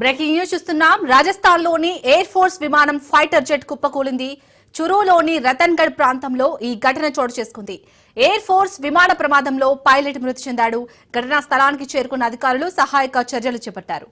Breaking news చూస్తున్నాం. రాజస్థాన్లోని air force విమానం ఫైటర్ జెట్ కుప్పకూలింది. చురులోని రతన్గఢ్ ప్రాంతంలో ఈ ఘటన చోటు చేసుకుంది. ఎయిర్ ఫోర్స్ విమాన ప్రమాదంలో పైలట్ మృతి చెందాడు. ఘటనా స్థలానికి చేరుకున్న అధికారులు సహాయక చర్యలు చేపట్టారు.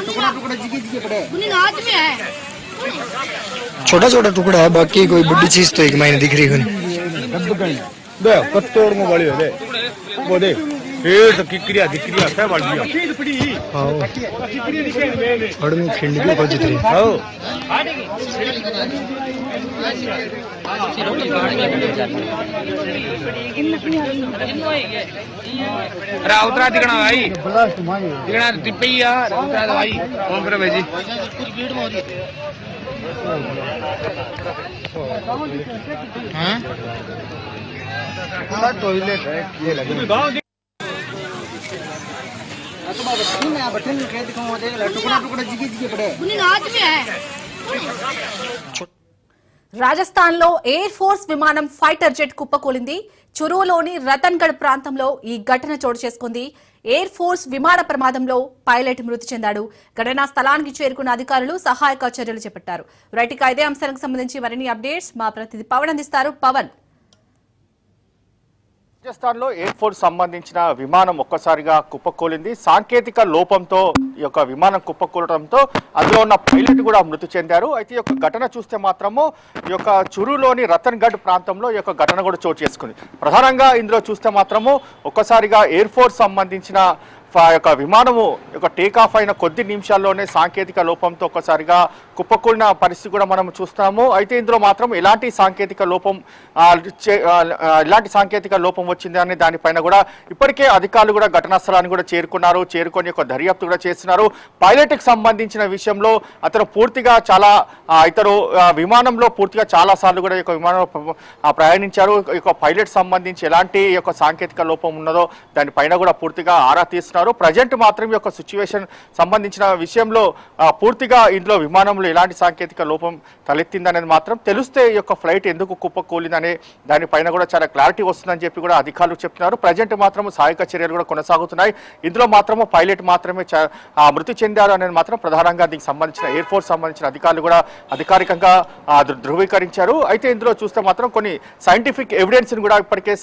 टुकड़ा टुकड़ा जिगी जिगी पड़े में है छोटा छोटा टुकड़ा है बाकी कोई बड़ी चीज़ तो एक महीने दिख रही है कत्तोड़ में बड़ी दे वो देख ਹੇਠ ਕਿਕਰੀਆ ਦਿਕਰੀਆ ਸਹਿ ਵਾਲੀਆ ਆਓ। ਅੜਵੇਂ ਖਿੰਡ ਕੇ ਬਜਤਰੀ ਆਓ। ਰਾਉਤਰਾ ਦਿਖਣਾ ਭਾਈ ਦਿਖਣਾ ਟਿੱਪੀ ਆ ਰਾਉਤਰਾ ਭਾਈ ਹੋਂ ਪਰ ਭਾਈ ਜੀ ਹਾਂ? ਟੋਇਲੇਟ ਇਹ ਲੱਗ राउतरा दिखना भाई दिखना तिपैया राउतरा तो भाई ओम फिर भाई जी हाँ टॉयलेट है, ये लगे. बठीन है बठीन खेत को होते टुकड़ा टुकड़ा जिगी जिगी पड़े రాజస్థాన్ లో ఎయిర్ ఫోర్స్ విమానం ఫైటర్ జెట్ కుప్పకూలింది చురులోని రతన్గఢ్ ప్రాంతంలో ఈ ఘటన చోటు చేసుకుంది ఎయిర్ ఫోర్స్ విమాన ప్రమాదంలో పైలట్ మృతి చెందాడు ఘటనా స్థలానికి చేరుకున్న అధికారులు సహాయక చర్యలు చేపట్టారు రైట్ ఇక ఇదే అంశానికి సంబంధించి మరిన్ని అప్డేట్స్ మా ప్రతినిధి పవన్ అందిస్తారు పవన్ రాజస్థాన్లో ఎయిర్ ఫోర్స్ సంబంధించిన విమానం ఒక్కసారిగా కుప్పకూలింది. సాంకేతిక లోపంతో ఈ యొక్క విమానం కుప్పకూలడంతో అందులో ఉన్న పైలట్ కూడా మృతి చెందారు. అయితే ఈ యొక్క ఘటన చూస్తే మాత్రము ఈ యొక్క చురులోని రతన్గఢ్ ప్రాంతంలో ఈ యొక్క ఘటన కూడా చోటు చేసుకుంది. ప్రధానంగా ఇందులో చూస్తే మాత్రము ఒక్కసారిగా ఎయిర్ ఫోర్స్ సంబంధించిన యొక్క విమానము యొక్క టేక్ ఆఫ్ అయిన కొద్ది నిమిషాల్లోనే సాంకేతిక లోపంతో ఒక్కసారిగా కుప్పకూలిన పరిస్థితి కూడా మనం చూస్తాము. అయితే ఇందులో మాత్రం ఎలాంటి సాంకేతిక లోపం చే- ఎలాంటి సాంకేతిక లోపం వచ్చింది అనే దానిపైన కూడా ఇప్పటికే అధికారులు కూడా ఘటనా స్థలాన్ని కూడా చేరుకున్నారు. చేరుకొని ఒక దర్యాప్తు కూడా చేస్తున్నారు. పైలట్కి సంబంధించిన విషయంలో అతను పూర్తిగా చాలా ఇతరు విమానంలో పూర్తిగా చాలా సార్లు కూడా యొక్క విమానంలో ప్రయాణించారు. యొక్క పైలట్ సంబంధించి ఎలాంటి యొక్క సాంకేతిక లోపం ఉన్నదో దానిపైన కూడా పూర్తిగా ఆరా తీస్తున్నారు. ప్రజెంట్ మాత్రం యొక్క సిచ్యువేషన్ సంబంధించిన విషయంలో పూర్తిగా ఇందులో విమానంలో ఎలాంటి సాంకేతిక లోపం తలెత్తిందనేది మాత్రం తెలిస్తే ఈ యొక్క ఫ్లైట్ ఎందుకు కుప్పకూలిందనే దానిపైన కూడా చాలా క్లారిటీ వస్తుందని చెప్పి కూడా అధికారులు చెప్తున్నారు. ప్రజెంట్ మాత్రం సహాయక చర్యలు కూడా కొనసాగుతున్నాయి. ఇందులో మాత్రము పైలట్ మాత్రమే మృతి చెందారు అనేది మాత్రం ప్రధానంగా దీనికి సంబంధించిన ఎయిర్ ఫోర్స్ సంబంధించిన అధికారులు కూడా అధికారికంగా ధృవీకరించారు. అయితే ఇందులో చూస్తే మాత్రం కొన్ని సైంటిఫిక్ ఎవిడెన్స్ని కూడా ఇప్పటికే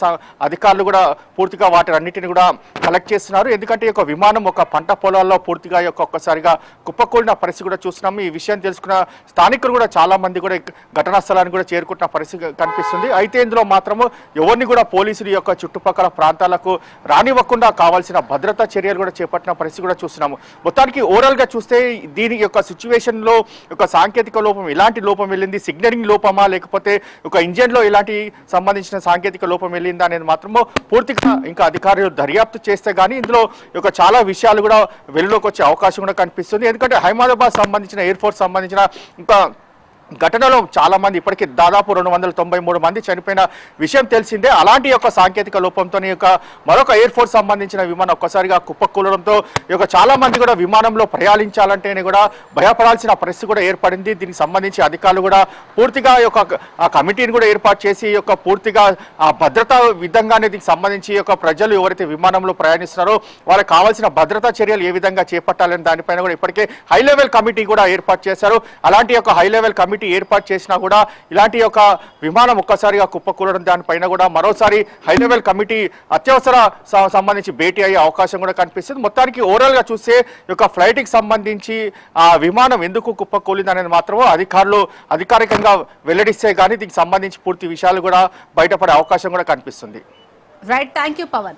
అధికారులు కూడా పూర్తిగా వాటి అన్నిటిని కూడా కలెక్ట్ చేస్తున్నారు. ఎందుకంటే యొక్క విమానం ఒక పంట పొలాల్లో పూర్తిగా యొక్క ఒక్కసారిగా కుప్పకూలిన పరిస్థితి కూడా చూస్తున్నాము ఈ విషయం తెలుసుకున్న స్థానికులు కూడా చాలా మంది కూడా ఘటనా స్థలాన్ని కూడా చేరుకుంటున్న పరిస్థితి కనిపిస్తుంది. అయితే ఇందులో మాత్రము ఎవరిని కూడా పోలీసులు యొక్క చుట్టుపక్కల ప్రాంతాలకు రానివ్వకుండా కావాల్సిన భద్రతా చర్యలు కూడా చేపట్టిన పరిస్థితి కూడా చూస్తున్నాము. మొత్తానికి ఓవరాల్గా చూస్తే దీని యొక్క సిచ్యువేషన్లో ఒక సాంకేతిక లోపం ఎలాంటి లోపం వెళ్ళింది? సిగ్నలింగ్ లోపమా? లేకపోతే ఒక ఇంజన్లో ఎలాంటి సంబంధించిన సాంకేతిక లోపం వెళ్ళిందా అనేది మాత్రము పూర్తిగా ఇంకా అధికారులు దర్యాప్తు చేస్తే గానీ ఇందులో యొక్క చాలా విషయాలు కూడా వెలుగులోకి వచ్చే అవకాశం కూడా కనిపిస్తుంది. ఎందుకంటే హైదరాబాద్ సంబంధించిన ఎయిర్ ఫోర్స్ సంబంధించిన ఇంకా ఘటనలో చాలా మంది ఇప్పటికీ దాదాపు రెండు వందల తొంభై మూడు మంది చనిపోయిన విషయం తెలిసిందే. అలాంటి యొక్క సాంకేతిక లోపంతో యొక్క మరొక ఎయిర్ ఫోర్స్ సంబంధించిన విమానం ఒక్కసారిగా కుప్పకూలడంతో ఈ యొక్క చాలా మంది కూడా విమానంలో ప్రయాణించాలంటేనే కూడా భయపడాల్సిన పరిస్థితి కూడా ఏర్పడింది. దీనికి సంబంధించి అధికారులు కూడా పూర్తిగా యొక్క ఆ కమిటీని కూడా ఏర్పాటు చేసి ఈ యొక్క పూర్తిగా ఆ భద్రతా విధంగానే దీనికి సంబంధించి యొక్క ప్రజలు ఎవరైతే విమానంలో ప్రయాణిస్తున్నారో వాళ్ళకి కావాల్సిన భద్రతా చర్యలు ఏ విధంగా చేపట్టాలని దానిపైన కూడా ఇప్పటికే హై లెవెల్ కమిటీ కూడా ఏర్పాటు చేశారు. అలాంటి యొక్క హై లెవెల్ కమిటీ ఏర్పాటు చేసినా కూడా ఇలాంటి యొక్క విమానం ఒక్కసారిగా కుప్పకూలడం దానిపైన కూడా మరోసారి హై లెవెల్ కమిటీ అత్యవసర స- సంబంధించి భేటీ అయ్యే అవకాశం కూడా కనిపిస్తుంది. మొత్తానికి ఓవరాల్గా చూస్తే యొక్క ఫ్లైట్కి సంబంధించి ఆ విమానం ఎందుకు కుప్పకూలింది అనేది మాత్రం అధికారులు అధికారికంగా వెల్లడిస్తే కానీ దీనికి సంబంధించి పూర్తి విషయాలు కూడా బయటపడే అవకాశం కూడా కనిపిస్తుంది. Right thank you Pawan